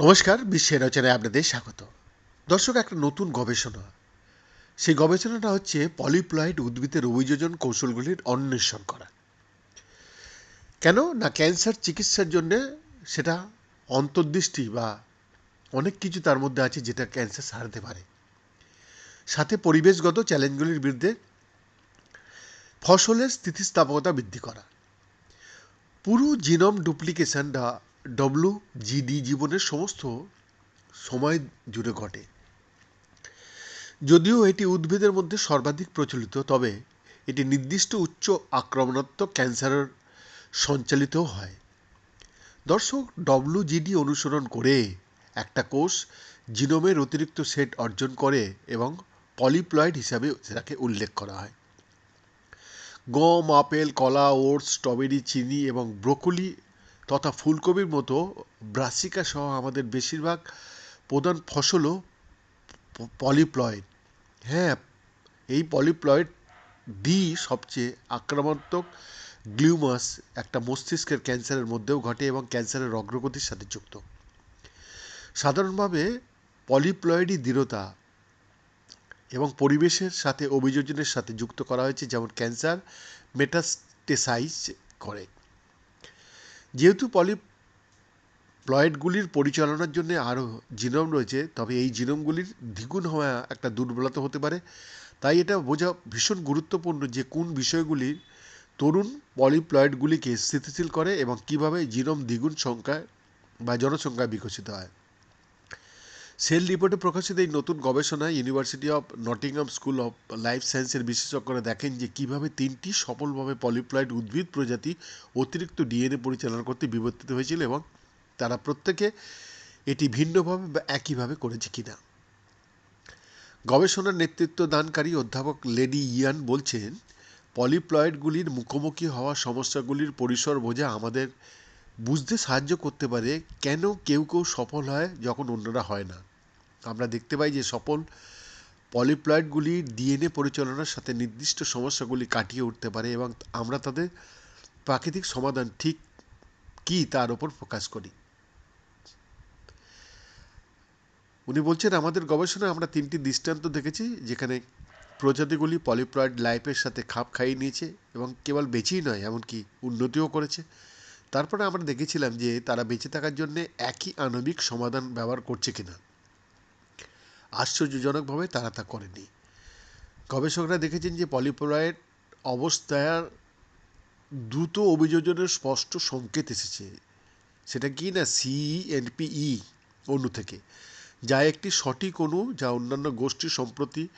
নমস্কার, বিশ্বের রচনায় আপনাদের স্বাগত। দর্শক, একটা নতুন গবেষণা। সেই গবেষণাটা হচ্ছে পলিপ্লয়েড উদ্ভিদের অভিযোজন কৌশলগুলির অন্বেষণ করা। কেন না ক্যান্সার চিকিৎসার জন্য সেটা অন্তর্দৃষ্টি বা অনেক কিছু তার মধ্যে আছে যেটা ক্যান্সার সারতে পারে। সাথে পরিবেশগত চ্যালেঞ্জগুলির বিরুদ্ধে ফসলের স্থিতিস্থাপকতা বৃদ্ধি করা। পুরো জিনোম ডুপ্লিকেশন বা ডব্লু জিডি জীবনের সমস্ত সময় জুড়ে ঘটে। যদিও এটি উদ্ভিদের মধ্যে সর্বাধিক প্রচলিত, তবে এটি নির্দিষ্ট উচ্চ আক্রমণাত্মক ক্যান্সারের সঞ্চালিত হয়। দর্শক ডব্লুজিডি অনুসরণ করে একটা কোষ জিনোমের অতিরিক্ত সেট অর্জন করে এবং পলিপ্লয়েড হিসাবে সেটাকে উল্লেখ করা হয়। গম, আপেল, কলা, ওটস, স্ট্রবেরি, চিনি এবং ব্রোকলি তথা ফুলকপির মতো ব্রাসিকা সহ আমাদের বেশিরভাগ প্রধান ফসলও পলিপ্লয়েড। হ্যাঁ এই পলিপ্লয়েড ডি সবচেয়ে আক্রমণাত্মক গ্লিউমাস একটা মস্তিষ্কের ক্যান্সারের মধ্যেও ঘটে এবং ক্যান্সারের অগ্রগতির সাথে যুক্ত। সাধারণভাবে পলিপ্লয়েডই দৃঢ়তা এবং পরিবেশের সাথে অভিযোজনের সাথে যুক্ত করা হয়েছে যেমন ক্যান্সার মেটাস্টেসাইজ করে। যেহেতু পলিপ্লয়েডগুলির পরিচালনার জন্য আরও জিনোম রয়েছে, তবে এই জিনোমগুলির দ্বিগুণ হওয়া একটা দুর্বলতা হতে পারে। তাই এটা বোঝা ভীষণ গুরুত্বপূর্ণ যে কোন বিষয়গুলি তরুণ পলিপ্লয়েডগুলিকে স্থিতিশীল করে এবং কীভাবে জিনোম দ্বিগুণ সংখ্যায় বা জনসংখ্যায় বিকশিত হয়। সেল রিপোর্টে প্রকাশিত এই নতুন গবেষণায় university of Nottingham school of life সায়েন্সের বিশেষজ্ঞরা দেখেন যে কীভাবে তিনটি সফলভাবে পলিপ্লয়েড উদ্ভিদ প্রজাতি অতিরিক্ত ডিএনএ পরিচালনা করতে বিবর্তিত হয়েছিল এবং তারা প্রত্যেকে এটি ভিন্নভাবে বা একইভাবে করেছে কিনা। গবেষণার নেতৃত্ব দানকারী অধ্যাপক লেডি ইয়ান বলছেন পলিপ্লয়েডগুলির মুখোমুখি হওয়া সমস্যাগুলির পরিসর বোঝা আমাদের বুঝতে সাহায্য করতে পারে কেন কেউ কেউ সফল হয় যখন অন্যরা হয় না। আমরা দেখতে পাই যে সফল পলিপ্লয়েডগুলি ডিএনএ পরিচালনার সাথে নির্দিষ্ট সমস্যাগুলি কাটিয়ে উঠতে পারে এবং আমরা তাদের প্রাকৃতিক সমাধান ঠিক কী তার উপর ফোকাস করি। উনি বলছেন, আমাদের গবেষণায় আমরা তিনটি দৃষ্টান্ত দেখেছি যেখানে প্রজাতিগুলি পলিপ্লয়েড লাইফের সাথে খাপ খাইয়ে নিয়েছে এবং কেবল বেঁচেই নয়, এমনকি উন্নতিও করেছে। তারপরে আমরা দেখেছিলাম যে তারা বেঁচে থাকার জন্য একই আণবিক সমাধান ব্যবহার করছে কিনা। আশ্চর্যজনকভাবে তারা তা করেনি। গবেষকরা দেখেছেন যে পলিপ্লয়েড অবস্থার দ্রুত অভিযোজনের স্পষ্ট সংকেত এসেছে। সেটা কি না সিএনপিই অণু থেকে? যা একটি সঠিক অণু যা অন্যান্য গোষ্ঠী সম্প্রতি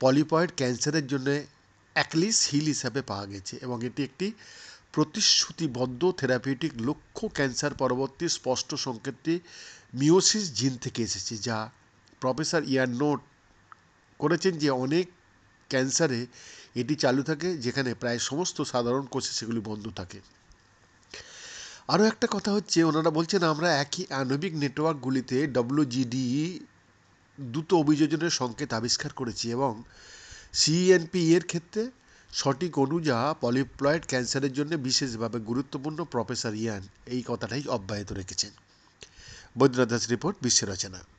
পলিপয়েড ক্যান্সারের জন্য অ্যাকলিস হিল হিসাবে পাওয়া গেছে এবং এটি একটি প্রতিশ্রুতিবদ্ধ থেরাপিউটিক লক্ষ্য ক্যান্সার পরবর্তী স্পষ্ট সংকেতটি মিওসিস জিন থেকে এসেছে, যা প্রফেসর ইয়ার নোট করেছেন যে অনেক ক্যান্সারে এটি চালু থাকে যেখানে প্রায় সমস্ত সাধারণ কোষে সেগুলি বন্ধ থাকে। আরও একটা কথা হচ্ছে, ওনারা বলছেন, আমরা একই আণবিক নেটওয়ার্কগুলিতে ডব্লিউজিডি দ্রুত অভিযোজনের সংকেত আবিষ্কার করেছি এবং সিএনপি এর ক্ষেত্রে সঠিক অনুযা পলিপ্লয়েড ক্যান্সারের জন্য বিশেষভাবে গুরুত্বপূর্ণ প্রফেসর ইয়ান। এই কথাটাই অব্যাহত রেখেছেন। বৈদ্যনাথ দাস রিপোর্ট, বিশ্ব রচনা।